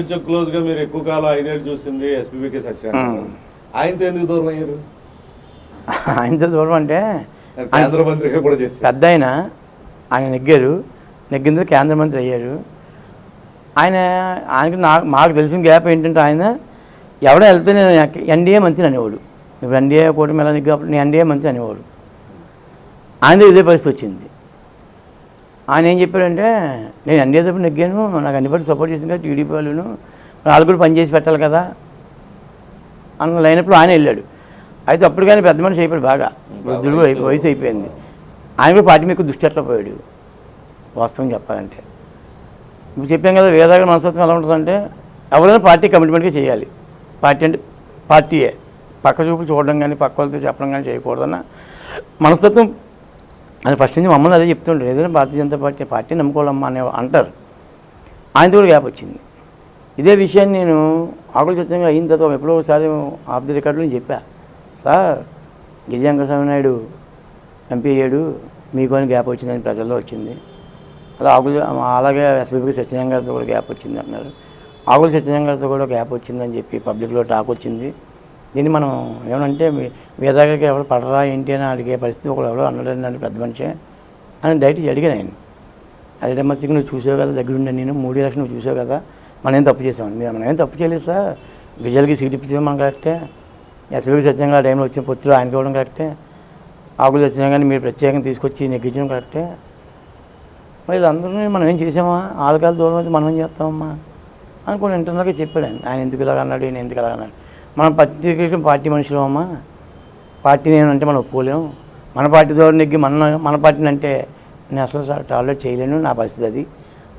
కొంచెం క్లోజ్గా మీరు ఎక్కువ కాలం ఐదేళ్ళు చూసింది ఎస్పీబీకే సత్యనారాయణ. ఆయనతో ఎందుకు దూరం అయ్యారు? ఆయనతో దూరం అంటే కేంద్ర మంత్రిగా కూడా చేశారు. పెద్ద ఆయన. ఆయన నెగ్గారు. నెగ్గిన కేంద్ర మంత్రి అయ్యారు. ఆయన ఆయనకి నాకు మాకు తెలిసిన గ్యాప్ ఏంటంటే ఆయన ఎవడో వెళ్తే నేను ఎన్డీఏ మంత్రి అనేవాడు. ఇప్పుడు ఎన్డీఏ కూటమి ఎలా నెగ్గినప్పుడు నేను ఎన్డీఏ మంత్రి అనేవాడు. ఆయన ఇదే పరిస్థితి వచ్చింది. ఆయన ఏం చెప్పాడంటే నేను అన్ని తప్పు నెగ్గాను నాకు అన్ని పట్టు సపోర్ట్ చేసింది కదా టీడీపీ వాళ్ళను వాళ్ళు కూడా పనిచేసి పెట్టాలి కదా అన్న లైనప్పుడు ఆయన వెళ్ళాడు. అయితే అప్పుడు కానీ పెద్ద మనిషి అయిపోయాడు బాగా. వృద్ధుడు వయసు అయిపోయింది. ఆయన కూడా పార్టీ మీకు దృష్టి ఎట్లా పోయాడు. వాస్తవం చెప్పాలంటే. ఇప్పుడు చెప్పాం కదా వేదాగర మనస్తత్వం ఎలా ఉంటుందంటే ఎవరైనా పార్టీ కమిట్మెంట్గా చేయాలి. పార్టీ అంటే పార్టీయే. పక్క చూపులు చూడడం కానీ పక్క వాళ్ళతో చెప్పడం కానీ చేయకూడదన్న మనస్తత్వం అని ఫస్ట్ నుంచి మమ్మల్ని అదే చెప్తుంటారు. ఏదైనా భారతీయ జనతా పార్టీ పార్టీ నమ్ముకోవాలమ్మా అనే అంటారు. ఆయనతో కూడా గ్యాప్ వచ్చింది. ఇదే విషయాన్ని నేను ఆకుల చిత్రంగా అయిన తర్వాత ఎప్పుడో ఒకసారి ఆఫ్ ది రికార్డులో చెప్పా. సార్ గిరిజంకరస్వామి నాయుడు ఎంపీ అయ్యాడు. మీకు అని గ్యాప్ వచ్చిందని ప్రజల్లో వచ్చింది. అలా ఆకుల అలాగే ఎస్బీపీ సత్యనారాయణ గారితో కూడా గ్యాప్ వచ్చింది అన్నారు ఆకుల సత్యనారాయణ గారితో కూడా గ్యాప్ వచ్చిందని చెప్పి పబ్లిక్లో టాక్ వచ్చింది. దీన్ని మనం ఏమంటే మీ ఎవరు పడరా ఏంటి అని అడిగే పరిస్థితి ఒకడు ఎవరో అన్నాడు నన్ను పెద్ద మనిషి అని డైరెక్ట్ అడిగాను ఆయన అదే మధ్యకి నువ్వు చూసావు కదా దగ్గరుండి నేను మూడు లక్షలు నువ్వు చూసావు కదా మనం ఏం తప్పు చేసాం? మీరు మనం ఏం తప్పు చేయలేదు సార్. విజయాలకి సీట్ ఇప్పించడం మనం కరెక్టే. ఎస్పీకి సత్యంగా ఆ టైంలో వచ్చిన పొత్తులు ఆయనకి ఇవ్వడం కరెక్టే. ఆకులు వచ్చినా కానీ మీరు ప్రత్యేకంగా తీసుకొచ్చి నెగ్గించడం కరెక్టే. మరి వీళ్ళందరినీ మనం ఏం చేసామా? ఆలకాల దూరం అయితే మనం ఏం చేస్తామమ్మా? అని కొన్ని ఇంటర్నల్గా చెప్పాడు ఆయన. ఆయన ఎందుకు ఇలాగ అన్నాడు? ఈయన ఎందుకు ఇలాగ అన్నాడు? మనం ప్రత్యేక పార్టీ మనుషులు అమ్మా. పార్టీ నేను అంటే మనం ఒప్పుకోలేం. మన పార్టీ ద్వారా నెగ్గి మన మన పార్టీని అంటే నేను అసలు టాలరేట్ చేయలేను నా పరిస్థితి అది.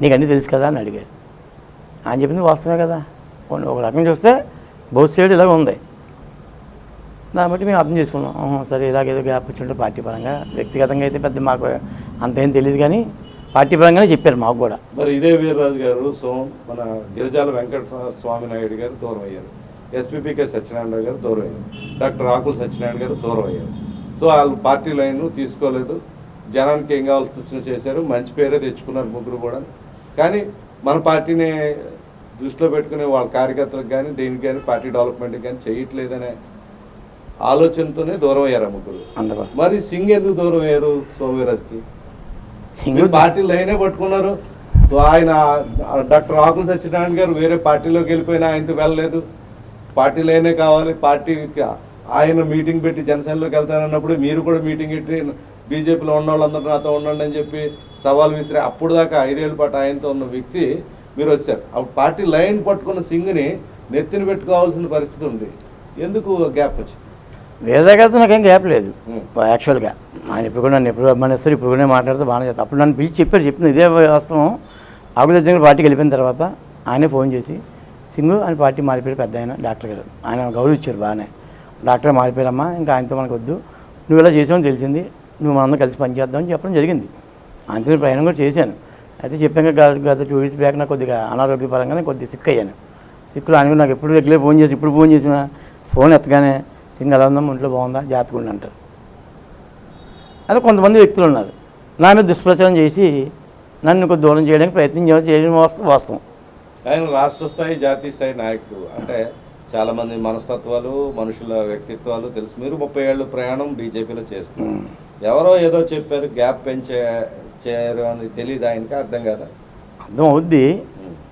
నీకు అన్నీ తెలుసు కదా అని అడిగాడు. ఆయన చెప్పింది వాస్తవమే కదా. ఒక రకం చూస్తే బౌత్ సైడ్ ఇలాగ ఉంది. దాన్ని బట్టి మేము అర్థం చేసుకున్నాం. సరే ఇలాగేదో గ్యాప్ వచ్చి ఉంటే పార్టీ పరంగా వ్యక్తిగతంగా అయితే పెద్ద మాకు అంతేం తెలియదు కానీ పార్టీ పరంగానే చెప్పారు మాకు కూడా. మరి ఇదే వీరరాజు గారు సో మన గిరిజాల వెంకట స్వామి నాయుడు గారు దూరం అయ్యారు. ఎస్పీపీకే సత్యనారాయణ గారు దూరం అయ్యారు డాక్టర్ రాకుల సత్యనారాయణ గారు దూరం అయ్యారు సో వాళ్ళు పార్టీ లైన్ తీసుకోలేదు. జనానికి ఏం కావాల్సి వచ్చినా చేశారు? మంచి పేరే తెచ్చుకున్నారు ముగ్గురు కూడా. కానీ మన పార్టీని దృష్టిలో పెట్టుకునే వాళ్ళ కార్యకర్తలకు కానీ దేనికి కానీ పార్టీ డెవలప్మెంట్కి కానీ చేయట్లేదనే ఆలోచనతోనే దూరం అయ్యారు ముగ్గురు. అందరూ మరి సింగ్ ఎందుకు దూరం అయ్యారు సోమవీరాజ్కి సింగిల్ మీరు పార్టీ లైనే పట్టుకున్నారు. సో ఆయన డాక్టర్ ఆకుల సత్యనారాయణ గారు వేరే పార్టీలోకి వెళ్ళిపోయినా ఆయనతో వెళ్ళలేదు. పార్టీ లైనే కావాలి పార్టీకి ఆయన మీటింగ్ పెట్టి జనసేనలోకి వెళ్తానన్నప్పుడు మీరు కూడా మీటింగ్ పెట్టి బీజేపీలో ఉన్న వాళ్ళందరూ నాతో ఉండండి అని చెప్పి సవాల్ విసిరి అప్పుడు దాకా ఐదేళ్ళ పాటు ఆయనతో ఉన్న వ్యక్తి మీరు వచ్చారు. అప్పుడు పార్టీ లైన్ పట్టుకున్న సింగ్ని నెత్తిన పెట్టుకోవాల్సిన పరిస్థితి ఉంది. ఎందుకు గ్యాప్ వచ్చింది? వేరేగారితో నాకేం గ్యాప్ లేదు. యాక్చువల్గా. ఆయన ఇప్పుడు కూడా నన్ను ఎప్పుడు అభిమానిస్తారు ఇప్పుడు కూడా మాట్లాడితే బాగానే చేస్తాను అప్పుడు నన్ను పిలిచి చెప్పారు చెప్పింది ఇదే వాస్తవం. ఆకుల పార్టీకి వెళ్ళిపోయిన తర్వాత ఆయనే ఫోన్ చేసి సింగు అని పార్టీ మారిపోయారు పెద్ద ఆయన డాక్టర్ గారు. ఆయన గౌరవించారు బాగానే. డాక్టర్ మారిపోయారమ్మా ఇంకా ఆయనతో మనకు వద్దు. నువ్వు ఇలా చేసావని తెలిసింది. నువ్వు మనందరం కలిసి పనిచేద్దామని చెప్పడం జరిగింది. ఆయనతో ప్రయాణం కూడా చేశాను. అయితే చెప్పాక గత- టూ వీక్స్ బ్యాక్ నాకు కొద్దిగా అనారోగ్యపరంగా కొద్దిగా సిక్ అయ్యాను. సిక్కులు ఆయన కూడా నాకు ఎప్పుడు రెగ్యులర్ ఫోన్ చేసి ఇప్పుడు ఫోన్ చేసిన ఫోన్ ఎత్తగానే సింగ్ ఎలా ఉందా ఒంట్లో బాగుందా జాతకుండా ఉండి అంటారు. అదే కొంతమంది వ్యక్తులు ఉన్నారు. నా మీద దుష్ప్రచారం చేసి నన్ను కొద్ది దూరం చేయడానికి ప్రయత్నం చేయడం చేయడం వాస్త- వాస్తవం. ఆయన రాష్ట్ర స్థాయి జాతీయ స్థాయి నాయకుడు అంటే చాలా మంది మనస్తత్వాలు మనుషుల వ్యక్తిత్వాలు తెలుసు. మీరు ముప్పై ఏళ్ళు ప్రయాణం బీజేపీలో చేస్తున్నారు. ఎవరో ఏదో చెప్పారు గ్యాప్ పెంచే చేయరు అని తెలియదు ఆయనకి అర్థం కదా? అర్థం అవుద్ది.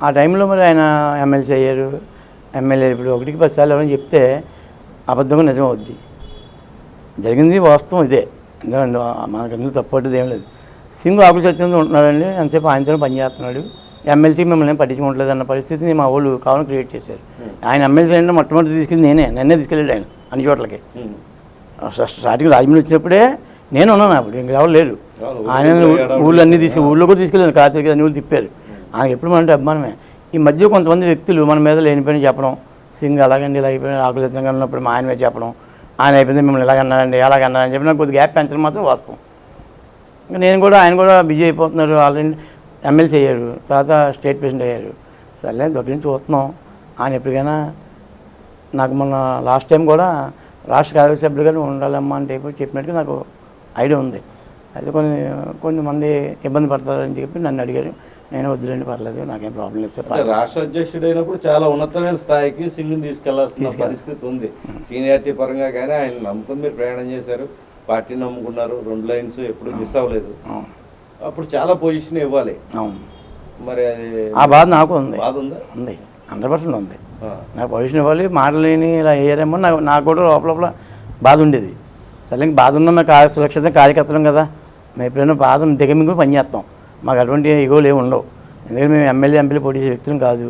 ఆ టైంలో మరి ఆయన ఎమ్మెల్సీ అయ్యారు. ఎమ్మెల్యే ఇప్పుడు ఒకటికి పది సార్లు ఎవరైనా చెప్తే అబద్ధంగా నిజం అవుద్ది. జరిగింది వాస్తవం ఇదే. ఎందుకంటే మనకు అందులో తప్పట్టది ఏం లేదు. సింగ్ ఆకులు చచ్చింది ఉంటున్నాడండి. ఎంతసేపు ఆయనతో పనిచేస్తున్నాడు ఎమ్మెల్సీ మిమ్మల్ని పట్టించుకోవట్లేదు అన్న పరిస్థితిని మా వాళ్ళు కావాలని క్రియేట్ చేశారు. ఆయన ఎమ్మెల్సీ అంటే మొట్టమొదటి తీసుకెళ్ళి నేనే నన్నే తీసుకెళ్ళాడు ఆయన అన్ని చోట్లకి. స్టార్టింగ్ రాజమండ్రి వచ్చినప్పుడే నేను ఉన్నాను అప్పుడు ఇంకా ఎవరు లేరు. ఆయన ఊళ్ళో అన్ని తీసుకెళ్ళి ఊళ్ళో కూడా తీసుకెళ్ళాను కార్తీక అన్ని ఊళ్ళు తిప్పారు. ఆయన ఎప్పుడు మన అంటే అభిమానమే. ఈ మధ్య కొంతమంది వ్యక్తులు మన మీద లేనిపోయిన చెప్పడం సింగ్ అలాగండి ఇలా అయిపోయిన ఆకులు ఎత్తంగా ఉన్నప్పుడు మా ఆయన మీద చెప్పడం ఆయన అయిపోయింది మిమ్మల్ని ఇలాగన్నారండి అలాగన్నారని చెప్పి నాకు కొద్దిగా గ్యాప్ పెంచడం మాత్రం వాస్తవం. ఇంకా నేను కూడా ఆయన కూడా బిజీ అయిపోతున్నారు ఆల్రెడీ ఎమ్మెల్సీ అయ్యారు తర్వాత స్టేట్ ప్రెసిడెంట్ అయ్యారు. సర్లే దగ్గర నుంచి చూస్తున్నాం. ఆయన ఎప్పటికైనా నాకు మొన్న లాస్ట్ టైం కూడా రాష్ట్ర కార్యసభ్యులుగా ఉండాలమ్మా అంటే చెప్పినట్టుగా నాకు ఐడియా ఉంది. అయితే కొన్ని కొంతమంది ఇబ్బంది పడతారని చెప్పి నన్ను అడిగారు. నేను వద్దులేండి పర్లేదు నాకేం ప్రాబ్లం లేదు రాష్ట్ర అధ్యక్షుడు అయినప్పుడు చాలా ఉన్నతమైన స్థాయికి సింగ్ తీసుకెళ్ళాల్సిన పరిస్థితి ఉంది. సీనియారిటీ పరంగా కానీ ఆయన నమ్ముకుని మీరు ప్రయాణం చేశారు. పార్టీ నమ్ముకున్నారు. రెండు లైన్స్ ఎప్పుడు మిస్ అవ్వలేదు. అప్పుడు చాలా పొజిషన్ ఇవ్వాలి. అవును. మరి ఆ బాధ నాకు ఉంది. బాధ ఉందా? ఉంది. హండ్రెడ్ పర్సెంట్ ఉంది. నాకు పొజిషన్ ఇవ్వాలి మాటలేని ఇలా వేయరేమో నాకు నాకు కూడా లోపల లోపల బాధ ఉండేది. సరే బాధ ఉన్న మేము కార్య సురక్షిత కార్యకర్తలం కదా. మేము ఎప్పుడైనా బాధ దిగమింగు పనిచేస్తాం మాకు అటువంటి ఇగోలు ఏమి ఉండవు. ఎందుకంటే మేము ఎమ్మెల్యే ఎంపీలు పోటీ చేసే వ్యక్తులం కాదు.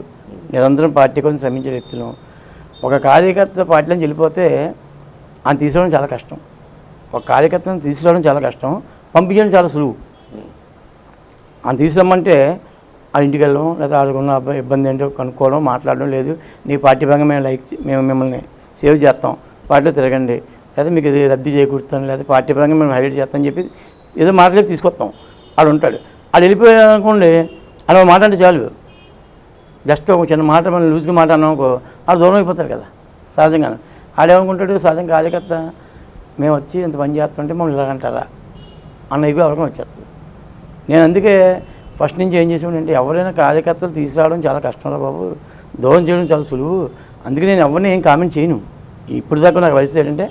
నిరంతరం పార్టీ కోసం శ్రమించే వ్యక్తులం. ఒక కార్యకర్త పార్టీలోంచి వెళ్ళిపోతే ఆయన తీసుకోవడం చాలా కష్టం. ఒక కార్యకర్తను తీసుకురావడం చాలా కష్టం. పంపించడం చాలా సులువు. అని తీసుకురమ్మంటే ఆ ఇంటికి వెళ్ళడం లేదా ఆడుకున్న ఇబ్బంది ఏంటో కనుక్కోవడం మాట్లాడడం లేదు. నీ పార్టీ పరంగా మేము లైక్ మేము మిమ్మల్ని సేవ్ చేస్తాం. పార్టీలో తిరగండి. లేదా మీకు ఇది రద్దు చేకూరుతాం లేదా పార్టీ పరంగా మేము హైలైట్ చేస్తామని చెప్పి ఏదో మాట్లాడి తీసుకొస్తాం. ఆడు ఉంటాడు. ఆడు వెళ్ళిపోయాడు అనుకోండి అలా ఒక మాట అంటే చాలు. జస్ట్ ఒక చిన్న మాట మనం లూజ్గా మాట అన్నాం ఆడు దూరం అయిపోతారు కదా సహజంగా ఆడేమనుకుంటాడు సహజంగా కార్యకర్త మేము వచ్చి ఇంత పని చేస్తుంటే మమ్మల్ని ఇలాగంటారా? అన్న ఇవి అవకాశం వచ్చేస్తుంది. నేను అందుకే ఫస్ట్ నుంచి ఏం చేసామంటే ఎవరైనా కార్యకర్తలు తీసుకురావడం చాలా కష్టంరా బాబు. దూరం చేయడం చాలా సులువు. అందుకే నేను ఎవరిని ఏం కామెంట్ చేయను. ఇప్పుడు దాకా నాకు వయసు ఏంటంటే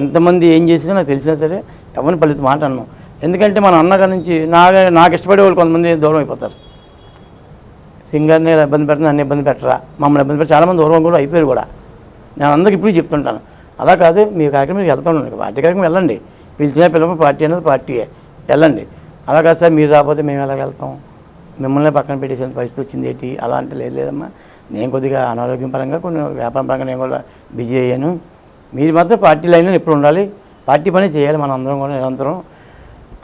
ఎంతమంది ఏం చేసినా నాకు తెలిసినా సరే ఎవరిని పలిత మాట అన్నాను ఎందుకంటే మన అన్నగారి నుంచి నా నాకు ఇష్టపడే వాళ్ళు కొంతమంది దూరం అయిపోతారు. సింగర్ని ఇబ్బంది పెట్టిన నన్ను ఇబ్బంది పెట్టరా? మమ్మల్ని ఇబ్బంది పెట్టి చాలామంది దూరం కూడా అయిపోయారు కూడా. నేను అందరికి ఇప్పుడు చెప్తుంటాను. అలా కాదు మీ కార్యక్రమం వెళ్తాను పార్టీ కార్యక్రమం వెళ్ళండి. పిలిచిన పిల్లలు పార్టీ అనేది పార్టీయే. వెళ్ళండి. అలాగా సార్ మీరు రాకపోతే మేము ఎలా వెళ్తాం? మిమ్మల్ని పక్కన పెట్టేసేంత పరిస్థితి వచ్చింది ఏంటి? అలా అంటే లేదు లేదమ్మా. నేను కొద్దిగా అనారోగ్యం పరంగా కొన్ని వ్యాపారం పరంగా నేను కూడా బిజీ అయ్యాను. మీరు మాత్రం పార్టీ లైన్లో ఎప్పుడు ఉండాలి? పార్టీ పని చేయాలి మన అందరం కూడా నిరంతరం.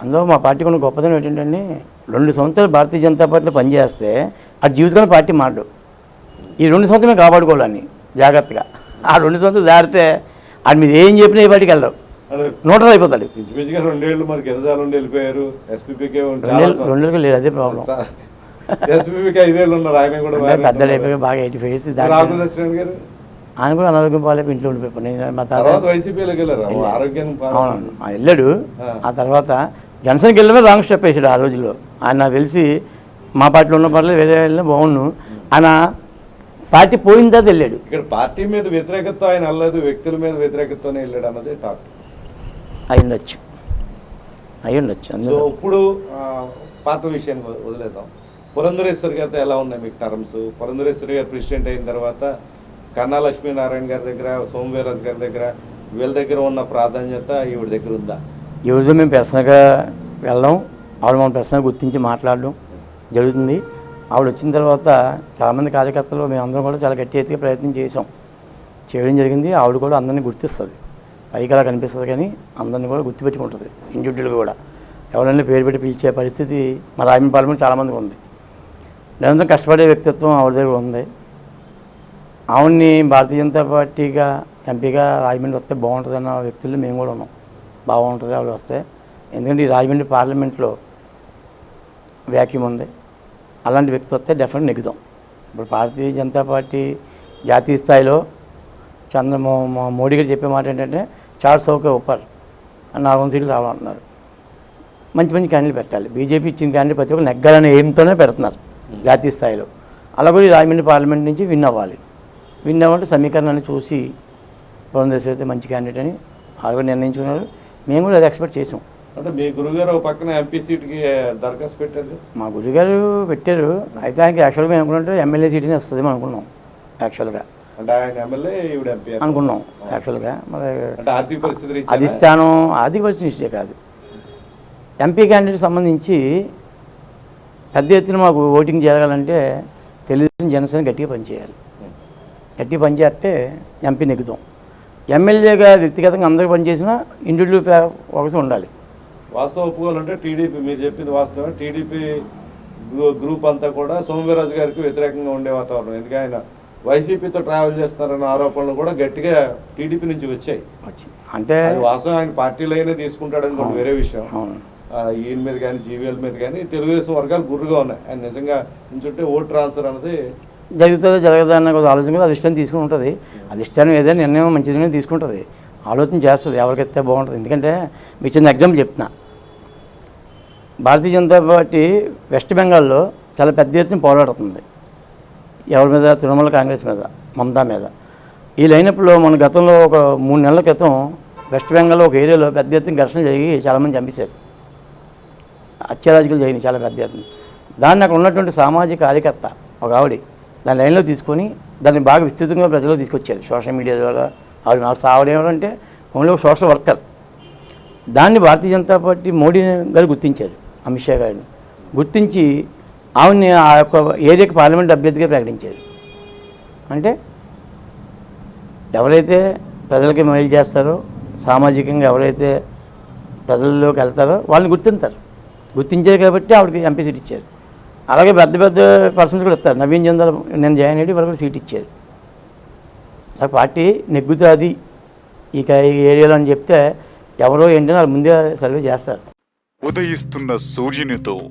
అందులో మా పార్టీ కొన్ని గొప్పదనం ఏంటంటే రెండు సంవత్సరాలు భారతీయ జనతా పార్టీలో పనిచేస్తే ఆ జీవితంలో పార్టీ మారడు. ఈ రెండు సంవత్సరాలు మేము కాపాడుకోవాలని జాగ్రత్తగా. ఆ రెండు సంవత్సరాలు దారితే అది మీరు ఏం చెప్పినా ఏ పార్టీకి వెళ్ళరు. నోటలు అయిపోతాడు. ఇంచుమించుగా రెండేళ్ళు మరి గిరిజాల నుండి వెళ్ళిపోయారు. ఎస్పీపీకే రెండేళ్ళు రెండేళ్ళకి లేదు అదే ప్రాబ్లం ఎస్పీపీకి ఐదేళ్ళు ఉన్నారు ఆయన కూడా అంటే పెద్దలు అయిపోయి బాగా ఎయిటీ ఫైవ్ ఇయర్స్ దాటి రాహుల్ దర్శన్ గారు? ఆయన కూడా అనారోగ్యం పాలైపోయి ఇంట్లో ఉండిపోయి నేను మా తర్వాత వైసీపీలోకి వెళ్ళారు. అవును వెళ్ళాడు. ఆ. తర్వాత జనసేనకి వెళ్ళడమే రాంగ్ స్టెప్ వేసాడు ఆ రోజుల్లో. ఆయన తెలిసి మా పార్టీలో ఉన్న పర్లేదు వేరే వెళ్ళినా బాగుండు. ఆయన పార్టీ పోయిన తర్వాత వెళ్ళాడు ఇక్కడ పార్టీ మీద వ్యతిరేకత ఆయన వెళ్ళలేదు వ్యక్తుల మీద వ్యతిరేకతతోనే వెళ్ళాడు అన్నది టాక్. అయి ఉండొచ్చు అయి ఉండొచ్చు అందులో ఇప్పుడు పాత విషయాన్ని వద- వదిలేద్దాం. పురంధరేశ్వరి గారితో ఎలా ఉన్నాయి మీకు టర్మ్స్? పురంధరేశ్వరి గారు ప్రెసిడెంట్ అయిన తర్వాత కన్నా లక్ష్మీనారాయణ గారి దగ్గర సోమవీరాజు గారి దగ్గర వీళ్ళ దగ్గర ఉన్న ప్రాధాన్యత ఈవిడ దగ్గర ఉందా? ఈ రోజు మేము పర్సనల్గా వెళ్ళడం ఆవిడ మన పర్సనల్గా గుర్తించి మాట్లాడడం జరుగుతుంది. ఆవిడ వచ్చిన తర్వాత చాలామంది కార్యకర్తలు మేము అందరం కూడా చాలా గట్టి ఎత్తుగా ప్రయత్నం చేసాం చేయడం జరిగింది. ఆవిడ కూడా అందరినీ గుర్తిస్తుంది. పైకి అలా కనిపిస్తుంది కానీ అందరినీ కూడా గుర్తుపెట్టుకుంటుంది ఇండివిజువల్గా కూడా. ఎవరైనా పేరు పెట్టి పిలిచే పరిస్థితి మా రాజమండ్రి చాలామందికి ఉంది. నిరంతరం కష్టపడే వ్యక్తిత్వం ఆవిడ దగ్గర ఉంది. ఆవిడ్ని భారతీయ జనతా పార్టీగా ఎంపీగా రాజమండ్రి వస్తే బాగుంటుంది అన్న వ్యక్తులు మేము కూడా ఉన్నాం. బాగుంటుంది ఆవిడ వస్తే. ఎందుకంటే ఈ రాజమండ్రి పార్లమెంట్లో వ్యాక్యూమ్ ఉంది. అలాంటి వ్యక్తి వస్తే డెఫినెట్ నెగ్గుదాం ఇప్పుడు భారతీయ జనతా పార్టీ జాతీయ స్థాయిలో చంద్ర మోడీ గారు చెప్పే మాట ఏంటంటే చార్ సౌకే ఉప్పర్ అని నాలుగు వందల సీట్లు రావాలంటున్నారు మంచి మంచి క్యాండిడేట్ పెట్టాలి. బీజేపీ ఇచ్చిన క్యాండిడేట్ ప్రతి ఒక్కరు నెగ్గాలనే ఎయిమ్తోనే పెడుతున్నారు జాతీయ స్థాయిలో. అలా కూడా రాజమండ్రి పార్లమెంట్ నుంచి విన్ అవ్వాలి. విన్ అవ్వాలంటే సమీకరణాన్ని చూసి పురంధేశ్వరి అయితే మంచి క్యాండిడేట్ అని వాళ్ళు కూడా నిర్ణయించుకున్నారు. మేము కూడా అది ఎక్స్పెక్ట్ చేసాం. అంటే మీ గురుగారు ఒక పక్కన ఎంపీ సీట్కి దరఖాస్తు పెట్టారు? మా గురుగారు పెట్టారు. అయితే ఆయనకి యాక్చువల్గా మేము అనుకున్నట్టు ఎమ్మెల్యే సీట్ని వస్తుందేమో అనుకున్నాం యాక్చువల్గా అంటే ఆయన ఎమ్మెల్యే ఈవిడ ఎంపీ అనుకున్నాం యాక్చువల్గా మరి అంటే ఆర్థిక పరిస్థితి అధిష్టానం ఆర్థిక పరిస్థితి ఇష్టే కాదు. ఎంపీ క్యాండిడేట్ సంబంధించి పెద్ద ఎత్తున మాకు ఓటింగ్ జరగాలంటే తెలుగుదేశం జనసేన గట్టిగా పనిచేయాలి. గట్టిగా పనిచేస్తే ఎంపీ నెగ్గుతాం. ఎమ్మెల్యేగా వ్యక్తిగతంగా అందరూ పనిచేసినా ఇండివిజువల్ ఒకసి ఉండాలి. వాస్తవం ఒప్పుకోవాలంటే టీడీపీ మీరు చెప్పింది వాస్తవం టీడీపీ గ్రూ- గ్రూప్ అంతా కూడా సోమవీరాజు గారికి వ్యతిరేకంగా ఉండే వాతావరణం. ఎందుకంటే ఆయన వైసీపీతో ట్రావెల్ చేస్తున్నారన్న ఆరోపణలు కూడా గట్టిగా టీడీపీ నుంచి వచ్చాయి. అంటే వాస్తవం ఆయన పార్టీలైనా తీసుకుంటాడని వేరే విషయం. ఈయన మీద కానీ జీవీఎల్ మీద కానీ తెలుగుదేశం వర్గాలు గుర్రుగా ఉన్నాయి. ఆయన నిజంగా నుంచుంటే ఓట్ ట్రాన్స్ఫర్ అన్నది జరుగుతుందో జరగదా అన్న ఆలోచన కూడా అధిష్టానం తీసుకుని ఉంటుంది. అధిష్టానం ఏదైనా నిర్ణయం మంచిదిగానే తీసుకుంటుంది. ఆలోచన చేస్తుంది ఎవరికైతే బాగుంటుంది. ఎందుకంటే మీకు చిన్న ఎగ్జాంపుల్ చెప్తున్నా. భారతీయ జనతా పార్టీ వెస్ట్ బెంగాల్లో చాలా పెద్ద ఎత్తున పోరాడుతుంది. ఎవరి మీద? తృణమూల కాంగ్రెస్ మీద మమతా మీద. ఈ లైనప్లో మన గతంలో ఒక మూడు నెలల క్రితం వెస్ట్ బెంగాల్లో ఒక ఏరియాలో పెద్ద ఎత్తున ఘర్షణ జరిగి చాలామంది చంపేశారు. అత్యరాజకులు జరిగినాయి చాలా పెద్ద ఎత్తున. దాన్ని అక్కడ ఉన్నటువంటి సామాజిక కార్యకర్త ఒక ఆవిడ దాని లైన్లో తీసుకొని దాన్ని బాగా విస్తృతంగా ప్రజలు తీసుకొచ్చారు సోషల్ మీడియా ద్వారా. ఆవిడ ఆవిడ ఆవిడ ఏమంటే ఓన్లీ ఒక సోషల్ వర్కర్. దాన్ని భారతీయ జనతా పార్టీ మోడీ గారు గుర్తించారు అమిత్ షా గారిని. గుర్తించి ఆవిడని ఆ యొక్క ఏరియాకి పార్లమెంట్ అభ్యర్థిగా ప్రకటించారు. అంటే ఎవరైతే ప్రజలకి మేలు చేస్తారో సామాజికంగా ఎవరైతే ప్రజల్లోకి వెళ్తారో వాళ్ళని గుర్తింటారు గుర్తించారు కాబట్టి ఆవిడకి ఎంపీ సీట్ ఇచ్చారు. అలాగే పెద్ద పెద్ద పర్సన్స్ కూడా ఇస్తారు. నవీన్ చంద్ర నేను జాయిన్ అయ్యి వాళ్ళు కూడా సీట్ ఇచ్చారు. అలా పార్టీ నెగ్గుతుంది. ఇక ఈ ఏరియాలో అని చెప్తే ఎవరో ఏంటని వాళ్ళు ముందే సర్వే చేస్తారు. ఉదయిస్తున్న సూర్యునితో